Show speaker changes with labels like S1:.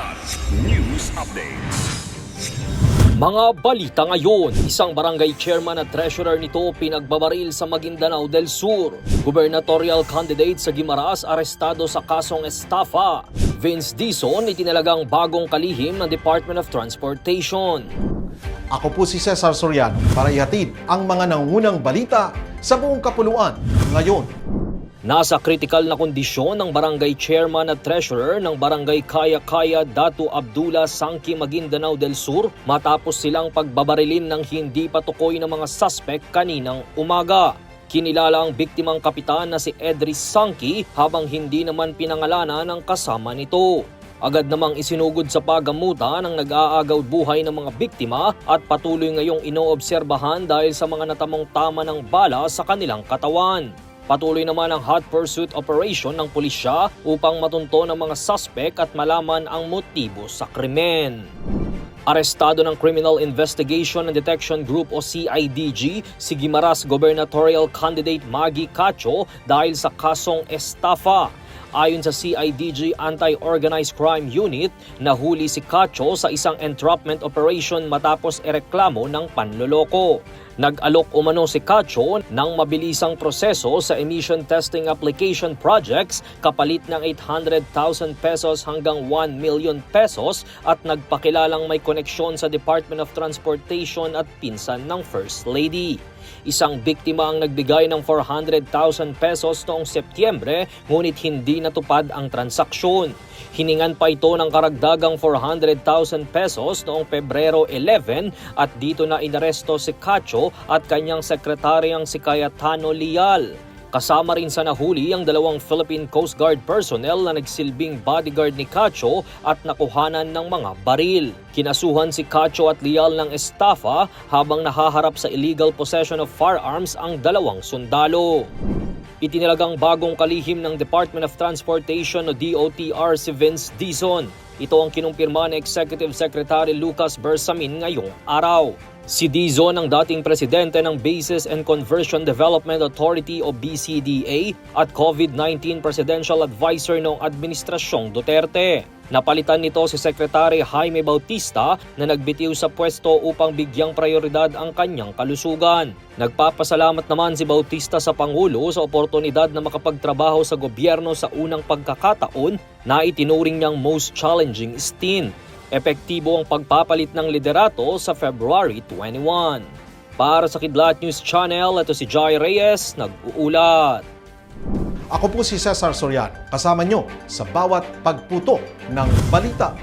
S1: Kilat News Updates.
S2: Mga balita ngayon, isang barangay chairman at treasurer nito pinagbabaril sa Maguindanao del Sur. Gubernatorial candidate sa Gimaras arestado sa kasong estafa. Vince Dizon itinalagang bagong kalihim ng Department of Transportation.
S3: Ako po si Cesar Soriano para ihatid ang mga nangungunang balita sa buong kapuluan ngayon.
S2: Nasa kritikal na kondisyon ng barangay chairman at treasurer ng barangay Kaya-Kaya Datu Abdullah Sangki Maguindanao del Sur matapos silang pagbabarilin ng hindi patukoy ng mga suspect kaninang umaga. Kinilala ang biktimang kapitan na si Edris Sangki habang hindi naman pinangalanan ng kasama nito. Agad namang isinugod sa pagamutan ang nag-aagaw buhay ng mga biktima at patuloy ngayong inoobserbahan dahil sa mga natamong tama ng bala sa kanilang katawan. Patuloy naman ang hot pursuit operation ng pulisya upang matunto ng mga suspect at malaman ang motibo sa krimen. Arestado ng Criminal Investigation and Detection Group o CIDG si Gimaras Gubernatorial Candidate Maggie Cacho dahil sa kasong estafa. Ayon sa CIDG Anti-Organized Crime Unit, nahuli si Cacho sa isang entrapment operation matapos ereklamo ng panloloko. Nag-alok umano si Cacho ng mabilisang proseso sa emission testing application projects kapalit ng 800,000 pesos hanggang 1 million pesos at nagpakilalang may koneksyon sa Department of Transportation at pinsan ng First Lady. Isang biktima ang nagbigay ng 400,000 pesos noong Setyembre ngunit hindi natupad ang transaksyon. Hiningan pa ito ng karagdagang 400,000 pesos noong Pebrero 11 at dito na inaresto si Cacho at kanyang sekretaryang si Cayetano Lial. Kasama rin sa nahuli ang dalawang Philippine Coast Guard personnel na nagsilbing bodyguard ni Cacho at nakuhanan ng mga baril. Kinasuhan si Cacho at Lial ng estafa habang nahaharap sa illegal possession of firearms ang dalawang sundalo. Itinilagang bagong kalihim ng Department of Transportation o DOTR si Vince Dizon. Ito ang kinumpirma ni Executive Secretary Lucas Bersamin ngayong araw. Si Dizon ang dating presidente ng Basis and Conversion Development Authority o BCDA at COVID-19 Presidential Advisor noong Administrasyong Duterte. Napalitan nito si Secretary Jaime Bautista na nagbitiw sa pwesto upang bigyang prioridad ang kanyang kalusugan. Nagpapasalamat naman si Bautista sa Pangulo sa oportunidad na makapagtrabaho sa gobyerno sa unang pagkakataon na itinuring niyang most challenging stint. Epektibo ang pagpapalit ng liderato sa February 21. Para sa Kidlat News Channel, ito si Jai Reyes, nag-uulat.
S3: Ako po si Cesar Soriano, kasama nyo sa bawat pagputo ng balita.